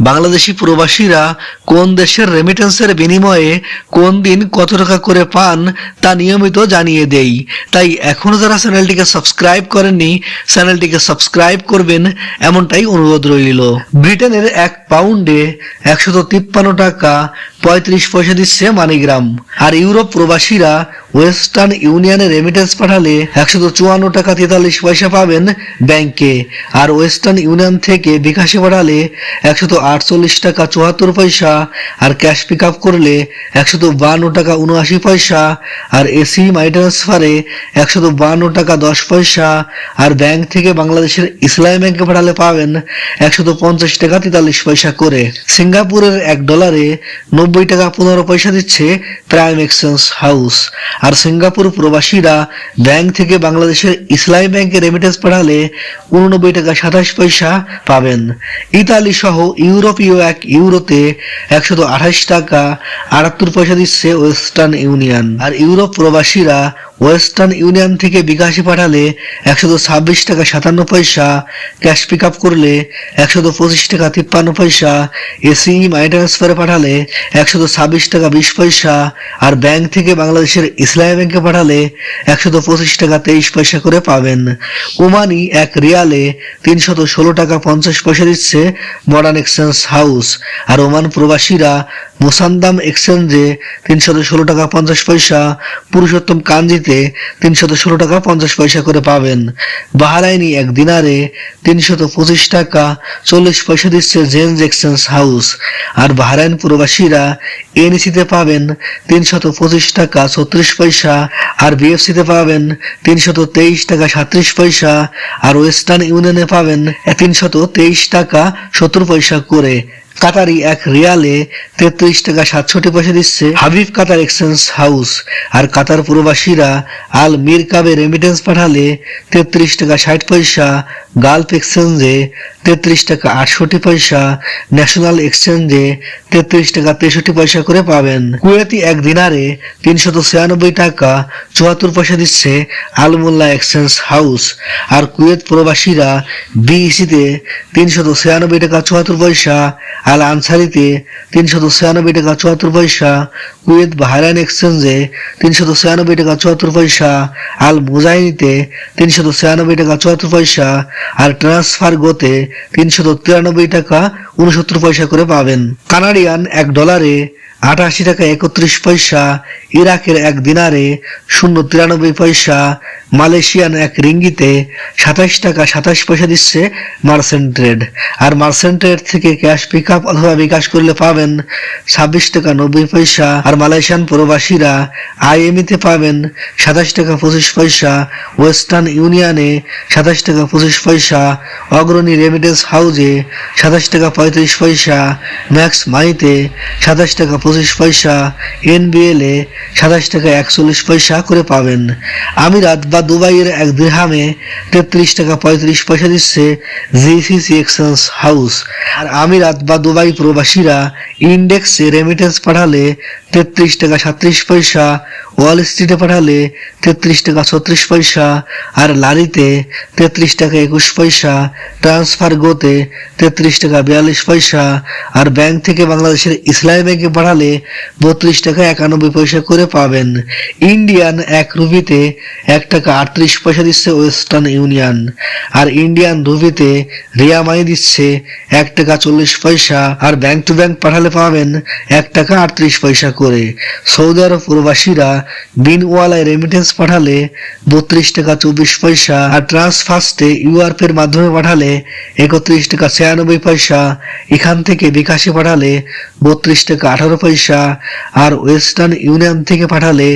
বাংলাদেশি প্রবাসীরা কোন দেশের রেমিটেন্সের বিনিময়ে কোন দিন কত টাকা করে পান তা নিয়মিত জানিয়ে দেই। তাই এখনও যারা চ্যানেলটিকে সাবস্ক্রাইব করেননি, চ্যানেলটিকে সাবস্ক্রাইব করবেন, এমনটাই অনুরোধ রইল। ব্রিটেনের এক পাউন্ডে একশত তিপ্পান্ন টাকা পঁয়ত্রিশ পয়সা দিচ্ছে মানিগ্রাম। আর ইউরোপ প্রবাসীরা ওয়েস্টার্ন ইউনিয়নে রেমিটেন্স পাঠালে একশত চুয়ান্ন টাকা তেতাল্লিশ পয়সা পাবেন ব্যাংকে। আর ওয়েস্টার্ন ইউনিয়ন থেকে বিকাশে পাঠালে একশত আটচল্লিশ টাকা চুয়াত্তর পয়সা, আর ক্যাশ পিক আপ করলে একশত বান্ন টাকা উনআশি পয়সা, আর এসি মাই ট্রান্সফারে একশত বান্ন টাকা দশ পয়সা, আর ব্যাংক থেকে বাংলাদেশের ইসলামী ব্যাংকে পাঠালে পাবেন একশত পঞ্চাশ টাকা তেতাল্লিশ পয়সা করে। সিঙ্গাপুরের এক ডলারে নব্বই টাকা পনেরো পয়সা দিচ্ছে প্রাইম এক্সচেঞ্জ হাউস আর সিঙ্গাপুর প্রবাসীরা ব্যাংক থেকে বাংলাদেশের ইসলামী ব্যাংকে রেমিটেন্স পাঠালে উননব্বই টাকা সাতাশ পয়সা পাবেন। ইতালি সহ ইউরোপীয় এক ইউরোতে একশত টাকা আটাত্তর পয়সা দিচ্ছে ওয়েস্টার্ন ইউনিয়ন। আর ইউরোপ প্রবাসীরা ওয়েস্টার্ন ইউনিয়ন থেকে বিকাশে পাঠালে একশত ছাব্বিশ টাকা সাতান্ন পয়সা, ক্যাশ পিক আপ করলে একশত পঁচিশ টাকা তিপ্পান্ন পয়সা, এসি মাই ট্রান্সফারে পাঠালে একশত ছাব্বিশ টাকা বিশ পয়সা আর ব্যাংক থেকে বাংলাদেশের ইসলামী ব্যাংকে পাঠালে একশত পঁচিশ টাকা তেইশ পয়সা করে পাবেন। ওমানি এক রিয়ালে তিনশত ষোলো টাকা পঞ্চাশ পয়সা দিচ্ছে মডার্ন এক্সচেঞ্জ হাউস আর ওমান প্রবাসীরা মোসান্দাম এক্সচেঞ্জে তিনশত ষোলো টাকা পঞ্চাশ পয়সা, পুরুষোত্তম কাঞ্জিতে তিনশত ষোলো টাকা পঞ্চাশ পয়সা করে পাবেন। বাহারাইনি এক দিনারে তিনশত পঁচিশ টাকা চল্লিশ পয়সা দিচ্ছে জেন্স এক্সচেঞ্জ হাউস। আর বাহারাইন প্রবাসীরা এনইসিতে পাবেন তিনশত পঁচিশ টাকা ছত্রিশ পয়সা, আর বিএফসিতে পাবেন তিনশত তেইশ টাকা সাত্রিশ পয়সা, আর ওয়েস্টার্ন ইউনিয়নে পাবেন তিনশত তেইশ টাকা সত্তর পয়সা করে। কাতারি এক রিয়ালে তেত্রিশ টাকা সাতষট্টি পয়সা দিচ্ছে হাবিব কাতার এক্সচেঞ্জ হাউস। আর কাতার প্রবাসীরা আল মির কাবে রেমিটেন্স পাঠালে তেত্রিশ টাকা ষাট পয়সা, গালফ এক্সচেঞ্জে তেত্রিশ টাকা আটষট্টি পয়সা, ন্যাশনাল এক্সচেঞ্জে তেত্রিশ টাকা তেষট্টি পয়সা করে পাবেন। কুয়েতি এক দিনারে তিনশত ছিয়ানব্বই টাকা চুয়াত্তর পয়সা দিচ্ছে আলমোল্লা এক্সচেঞ্জ হাউস। আর কুয়েত প্রবাসীরা বিইসিতে তিনশত ছিয়ানব্বই টাকা চুয়াত্তর পয়সা আল আনসারিতে তিনশত ছিয়ানব্বই টাকা চুয়াত্তর পয়সা, কুয়েত বাহরাইন এক্সচেঞ্জে তিনশত ছিয়ানব্বই টাকা চুয়াত্তর পয়সা, আল মুজাইনিতে তিনশত ছিয়ানব্বই টাকা চুয়াত্তর পয়সা, আর ট্রান্সফার গোতে তিনশত তিরানব্বই টাকা উনসত্তর পয়সা করে পাবেন। কানাডিয়ান এক ডলারে আটাশি টাকা একত্রিশ পয়সা, ইরাকের এক দিনারে শূন্য তিরানব্বই পয়সা, মালয়েশিয়ান এক রিঙ্গিতে সাতাশ টাকা সাতাশ পয়সা দিচ্ছে মার্সেন্ট ট্রেড। আর মার্সেন্ট ট্রেড থেকে ক্যাশ পিক আপ অথবা বিকাশ করলে পাবেন ছাব্বিশ টাকা নব্বই পয়সা। আর মালয়েশিয়ান প্রবাসীরা আইএমইতে পাবেন সাতাশ টাকা পঁচিশ পয়সা, ওয়েস্টার্ন ইউনিয়নে সাতাশ টাকা পঁচিশ পয়সা, অগ্রণী রেমিটেন্স হাউজে সাতাশ টাকা পঁয়ত্রিশ পয়সা ম্যাক্স মাইতে সাতাশ টাকা পঁচিশ পয়সা এনবিএল সাতাশ টাকা একচল্লিশ পয়সা করে পাবেন। আমিরাত বা দুবাইয়ের এক দিরহামে তেত্রিশ টাকা পঁয়ত্রিশ পয়সা দিচ্ছে জিসিসি এক্সচেঞ্জ হাউস আর আমিরাত বা দুবাই প্রবাসীরা ইন্ডেক্সে রেমিটেন্স পাঠালে তেত্রিশ টাকা সাত্রিশ পয়সা ওয়াল স্ট্রিটে পাঠালে তেত্রিশ টাকা ছত্রিশ পয়সা, আর লারিতে তেত্রিশ টাকা একুশ পয়সা ট্রান্সফার গোতে তেত্রিশ টাকা বিয়াল্লিশ পয়সা, আর ব্যাংক থেকে বাংলাদেশের ইসলামী ব্যাংকে পাঠালে বত্রিশ টাকা একানব্বই পয়সা করে পাবেন। ইন্ডিয়ান এক রুপিতে এক টাকা আটত্রিশ পয়সা দিচ্ছে ওয়েস্টার্ন ইউনিয়ন আর ইন্ডিয়ান রুপিতে রিয়া মানি দিচ্ছে এক টাকা চল্লিশ পয়সা, আর ব্যাংক টু ব্যাংক পাঠালে পাবেন এক টাকা আটত্রিশ পয়সা করে। সৌদি আরব প্রবাসীরা বিনওয়ালায় রেমিটেন্স পাঠালে বত্রিশ টাকা চব্বিশ পয়সা আর ট্রান্সফার্স্টে ইউআরপি এর মাধ্যমে পাঠালে একত্রিশ টাকা ছিয়ানব্বই পয়সা। এখান থেকে বিকাশে পাঠালে বত্রিশ টাকা আঠারো পয়সা আর ওয়েস্টার্ন ইউনিয়ন থেকে পাঠালে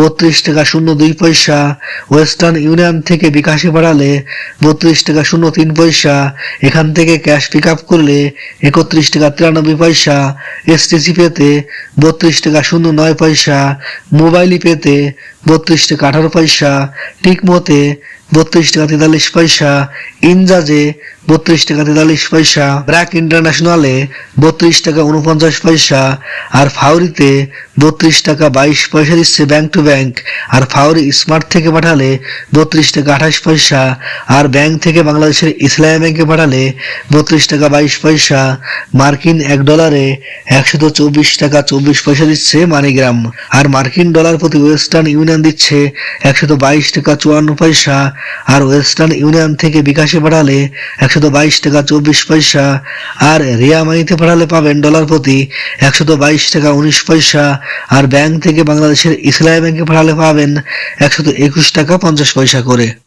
বত্রিশ টাকা শূন্য দুই পয়সা। ওয়েস্টার্ন ইউনিয়ন থেকে বিকাশে পাঠালে বত্রিশ টাকা শূন্য তিন পয়সা। এখান থেকে ক্যাশ পিক আপ করলে একত্রিশ টাকা তিরানব্বই পয়সা। এসটিসি পেতে বত্রিশ টাকা শূন্য নয় পয়সা। মোবাইলি পেতে বত্রিশটি কাঠার পয়সা টিকমোতে বত্রিশ টাকা তেতাল্লিশ পয়সা। ইনজাজে বত্রিশ টাকা তেতাল্লিশ পয়সা। ব্র্যাক ইন্টারন্যাশনালে বত্রিশ টাকা উনপঞ্চাশ পয়সা। আর ফাউরিতে বত্রিশ টাকা বাইশ পয়সা দিচ্ছে ব্যাংক টু ব্যাংক। আর ফাউরি স্মার্ট থেকে পাঠালে বত্রিশ টাকা আঠাশ পয়সা। আর ব্যাংক থেকে বাংলাদেশের ইসলামী ব্যাংকে পাঠালে বত্রিশ টাকা বাইশ পয়সা। মার্কিন এক ডলারে একশত চব্বিশ টাকা চব্বিশ পয়সা দিচ্ছে মানিগ্রাম। আর মার্কিন ডলার প্রতি ওয়েস্টার্ন ইউনিয়ন দিচ্ছে একশত বাইশ টাকা চুয়ান্ন পয়সা। আর ওয়েস্টার্ন ইউনিয়ন থেকে বিকাশে পাঠালে একশত বাইশ টাকা চব্বিশ পয়সা, আর রিয়া মানিতে পাঠালে পাবেন ডলার প্রতি একশত বাইশ টাকা উনিশ পয়সা, আর ব্যাংক থেকে বাংলাদেশের ইসলামী ব্যাংকে পাঠালে পাবেন একশত একুশ টাকা পঞ্চাশ পয়সা করে।